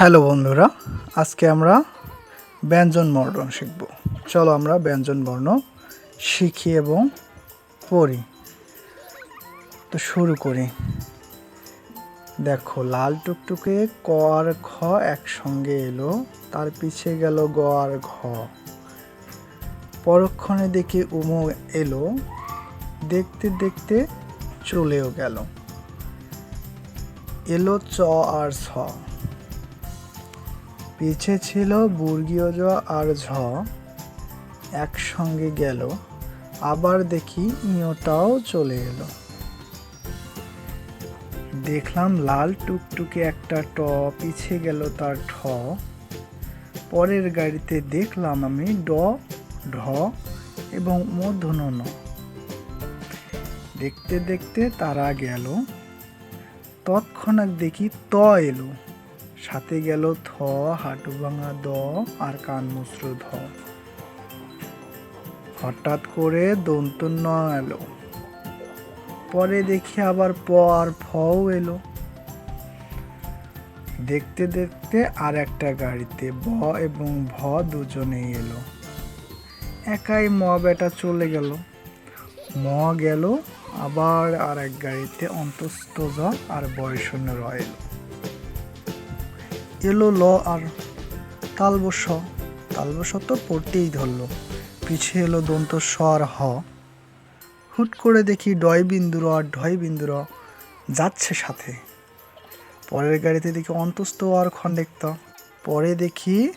Hello বন্ধুরা, আজকে আমরা ব্যঞ্জন বর্ণ শিখব। চলো আমরা ব্যঞ্জন বর্ণ শিখি এবং পড়ি। তো শুরু করি। দেখো, লাল টুকটুকে ক আর খ একসঙ্গে এলো, তার পিছে গেল গ আর ঘ। পরক্ষণে দেখি উমো এলো, দেখতে দেখতে চলেও গেল। এলো চ আর ছ পিছে ছিল বর্গীয় জ আর ঝ। একসঙ্গে গেল। আবার দেখি ইঁটাও চলে এলো। দেখলাম লাল টুকটুকে একটা ট পিছে গেল তার ঠ। পরের গাড়িতে দেখলাম আমি ড, ঢ এবং মূর্ধন্য ন দেখতে দেখতে তারা গেল। তৎক্ষণাৎ দেখি ত এলো। সাথে গেল থ, হাঁটু ভাঙা দ আর কান মুসর ধ। হঠাৎ করে দন্ত ন এলো। পরে দেখি আবার প আর ফও এলো। দেখতে দেখতে আর একটা গাড়িতে ব এবং ভ দুজনেই এলো। একাই ম বেটা চলে গেল। ম গেল, আবার আর এক গাড়িতে অন্তস্থ আর বয়শূন্য র এলো ল আর তালবস তালবস তো পড়তেই ধরলো। পিছিয়ে এলো দন্ত স আর হ। হুট করে দেখি ডয় বিন্দুর, আর ঢয় বিন্দুর যাচ্ছে সাথে। পরের গাড়িতে দেখি অন্তস্থ আর খণ্ডেক্ত। পরে দেখি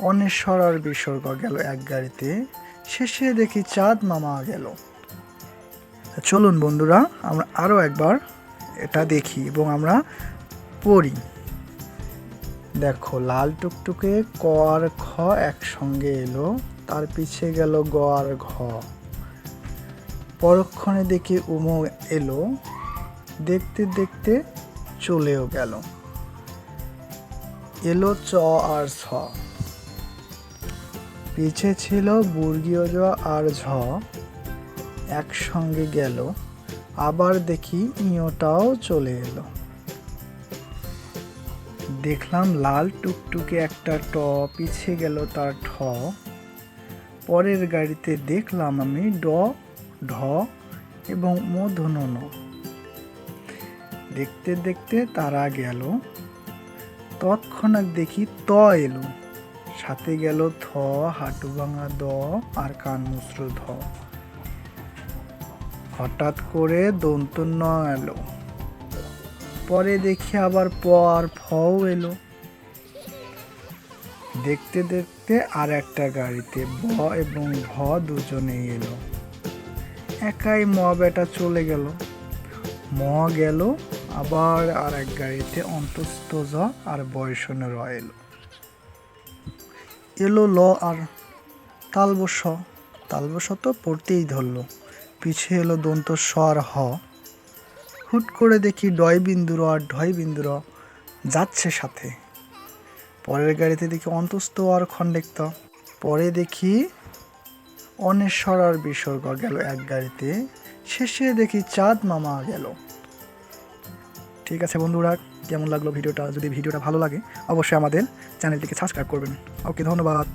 অনেশ্বর আর বিসর্গ গেল এক গাড়িতে। শেষে দেখি চাঁদ মামা গেল। চলুন বন্ধুরা, আমরা আরও একবার এটা দেখি এবং আমরা পড়ি। দেখো, লাল টুকটুকে ক আর খ একসঙ্গে এলো, তার পিছে গেল গ আর ঘ। পরক্ষণে দেখি উমো এলো, দেখতে দেখতে চলেও গেল। এলো চ আর ছ পিছে ছিল বর্গীয় জ আর ঝ, একসঙ্গে গেল। আবার দেখি ইঁটাও চলে এলো। দেখলাম লাল টুকটুকে একটা ট পিছে গেল তার ঠ। পরের গাড়িতে দেখলাম আমি ড, ঢ এবং মূর্ধন্য ন। দেখতে দেখতে তারা গেল। তৎক্ষণাৎ দেখি ত এলো। সাথে গেল থ, হাঁটু ভাঙা দ আর কান মুসর ধ। হঠাৎ করে দন্ত ন এলো। পরে দেখি আবার প আর ফও এলো। দেখতে দেখতে আর একটা গাড়িতে ব এবং ভ দুজনেই এলো। একাই ম বেটা চলে গেল। ম গেল, আবার আর এক গাড়িতে অন্তস্থ জ আর বয়সনে র এলো। এলো ল আর তালবস তালবস তো পড়তেই ধরলো। পিছিয়ে এলো দন্ত স আর হ। হুট করে দেখি ডয় বিন্দুর আর ঢয় বিন্দুর যাচ্ছে সাথে। পরের গাড়িতে দেখি অন্তস্থ আর খণ্ডেক্ত। পরে দেখি অনেশ্বর আর বিসর্গ গেল এক গাড়িতে। শেষে দেখি চাঁদ মামা গেল। ঠিক আছে বন্ধুরা, কেমন লাগল ভিডিওটা? যদি ভিডিওটা ভালো লাগে, অবশ্যই আমাদের চ্যানেলটিকে সাবস্ক্রাইব করবেন। ওকে, ধন্যবাদ।